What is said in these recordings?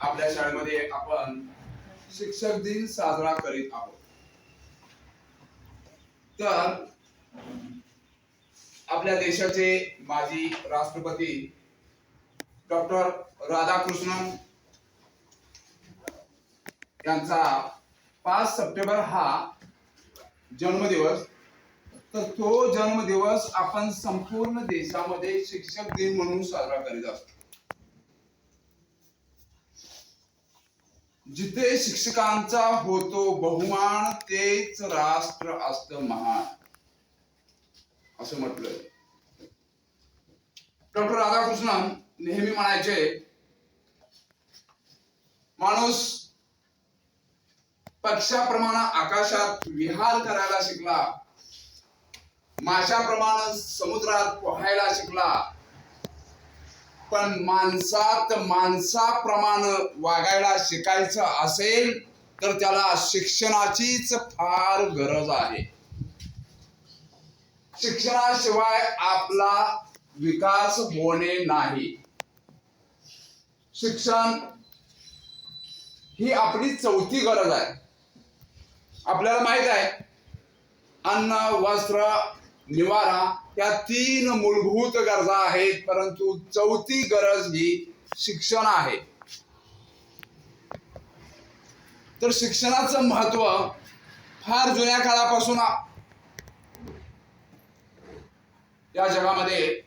आपल्या शाळेमध्ये आपण शिक्षक दिन साजरा करीत आहोत. तर आपल्या देशाचे माजी राष्ट्रपती डॉक्टर राधाकृष्णन यांचा पाच सप्टेंबर हा जन्मदिवस. तर तो जन्मदिवस आपण संपूर्ण देशामध्ये शिक्षक दिन म्हणून साजरा करीत असतो. जिथे शिक्षकांचा होतो बहुमान तेच राष्ट्र असत महान. असं म्हटलंय. डॉक्टर राधाकृष्णन नेहमी म्हणायचे माणूस पक्षाप्रमाणे आकाशात विहार करायला शिकला माशाप्रमाणे समुद्रात पोहायला शिकला पण माणसात माणसाप्रमाणे वागायला शिकायचं असेल तर त्याला शिक्षणाचीच फार गरज आहे. शिक्षणाशिवाय आपला विकास होणे नाही. शिक्षण ही आपली चौथी गरज आहे. आपल्याला माहीत आहे अन्न वस्त्र निवारा या तीन मूलभूत गरजा आहेत परंतु चौथी गरज ही शिक्षण आहे. तर शिक्षणाचं महत्त्व फार जुन्या काळापासून या जगामध्ये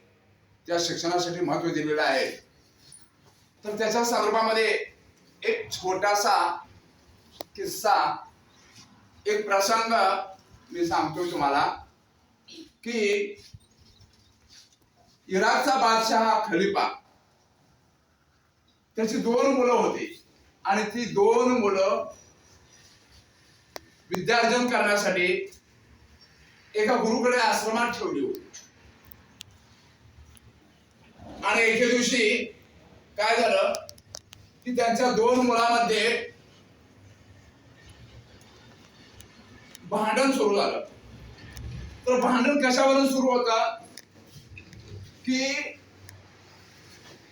त्या शिक्षणासाठी महत्त्व दिलेलं आहे. तर त्याच्या संदर्भामध्ये एक छोटासा किस्सा एक प्रसंग मी सांगतो तुम्हाला. की इराकचा बादशाह खलिफा. त्याची दोन मुलं होती. आणि ती दोन मुलं विद्यार्जन करण्यासाठी एका गुरुकडे आश्रमात ठेवली होती. आणि एके दिवशी काय झालं? की त्यांच्या दोन मुलामध्ये भांडण सुरू झालं. तर भांडण कशावरून सुरू होतात की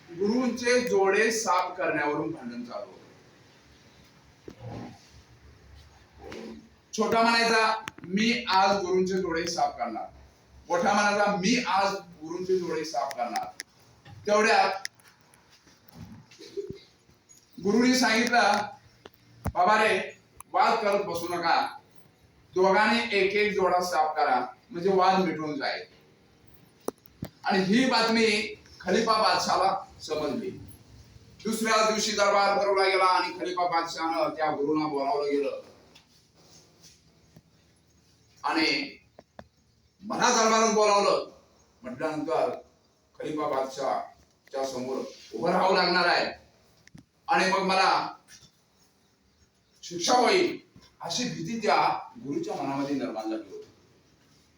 गुरुंचे जोडे साफ करण्यावरून भांडण चालू छोटा म्हणायचा मी आज गुरुंचे जोडे साफ करणार. मोठा म्हणायचा मी आज गुरुंचे जोडे साफ करणार. तेवढ्यात गुरुनी सांगितलं बाबा रे वाद करत बसू नका. दोघांनी एक एक जोडा साफ करा म्हणजे वाद मिटून जाईल. आणि ही बातमी खलिफा बादशाला समजली. दुसऱ्या दिवशी दरबार भरवला गेला आणि खलिफा बादशाहनं त्या गुरुना बोलावलं गेलं. आणि मला दरबारात बोलावलं. म्हटल्यानंतर खलिफा बादशाहच्या समोर उभं राहावं लागणार आहे. आणि मग मला शिक्षा होईल. अशी भीती त्या गुरुच्या मनामध्ये निर्माण झाली होती.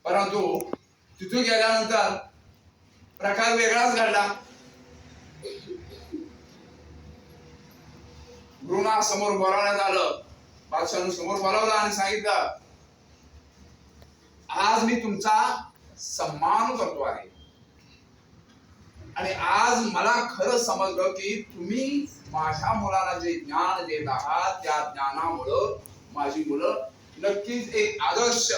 परंतु तिथे गेल्यानंतर प्रकार वेगळाच घडला. गुरुना समोर बोलावण्यात आलं. बादशाहनं समोर बोलावलं आणि सांगितलं आज मी तुमचा सन्मान करतो आहे. आणि आज मला खरं समजलं की तुम्ही माझ्या मुलाला जे ज्ञान देत आहात त्या ज्ञानामुळं माझी मुलं नक्कीच एक आदर्श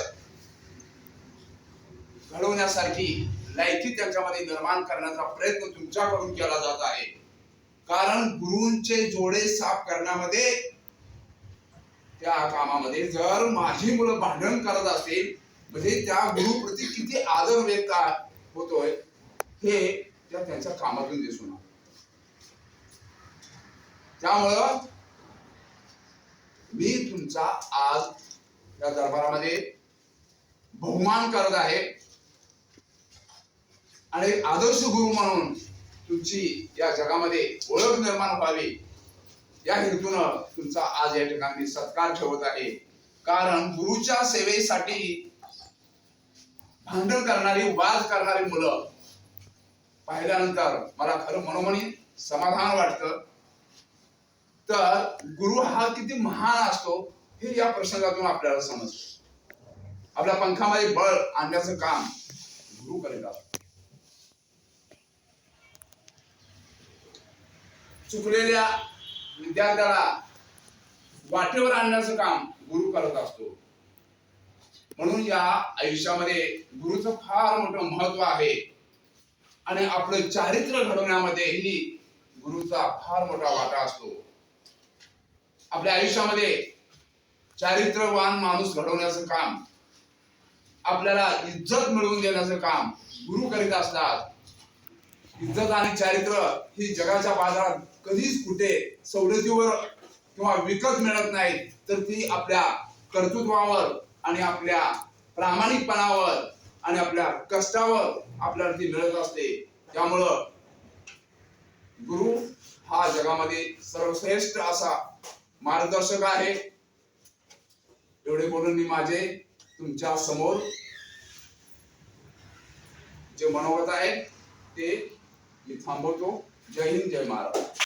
घडवण्यासारखी लायकी त्यांच्यामध्ये निर्माण करण्याचा प्रयत्न तुमच्याकडून केला जात आहे कारण गुरुंचे जोडे साफ करण्यामध्ये त्या कामामध्ये जर माझी मुलं भांडण करत असतील म्हणजे त्या गुरुप्रती किती आदर व्यक्त होतोय हे त्या त्यांच्या कामातून दिसून आलं. त्यामुळं मी तुमचा आज या दरबारामध्ये बहुमान करत आहे. आणि आदर्श गुरु म्हणून तुमची या जगामध्ये ओळख निर्माण व्हावी. या हेतून तुमचा आज या ठिकाणी सत्कार ठेवत आहे. कारण गुरुच्या सेवेसाठी भांडण करणारी वाद करणारी मुलं पाहिल्यानंतर मला खरं मनोमनी समाधान वाटतं. तर गुरु हा किती महान असतो हे या प्रसंगातून आपल्याला समजतं. आपल्या पंखामध्ये बळ आणण्याचं काम गुरु करीत असतो. चुकलेल्या विद्यार्थ्याला वाटेवर आणण्याचं काम गुरु करत असतो. म्हणून या आयुष्यामध्ये गुरुचं फार मोठं महत्त्व आहे. आणि आपलं चारित्र्य घडवण्यामध्येही गुरुचा फार मोठा वाटा असतो. आपल्या आयुष्यामध्ये चारित्र्यवान माणूस घडवण्याचं काम आपल्याला इज्जत मिळवून देण्याचं काम गुरु करीत असतात. इज्जत आणि चारित्र्य ही जगाच्या बाजारात कधीच कुठे सवलतीवर किंवा विकत मिळत नाही तर ती आपल्या कर्तृत्वावर आणि आपल्या प्रामाणिकपणावर आणि आपल्या कष्टावर आपल्याला ती मिळत असते. त्यामुळं गुरु हा जगामध्ये सर्वश्रेष्ठ असा मार्गदर्शक आहे. एवढे बोलून मी माझे तुमच्यासमोर जे मनोगत आहे ते मी थांबवतो. जय हिंद जय महाराज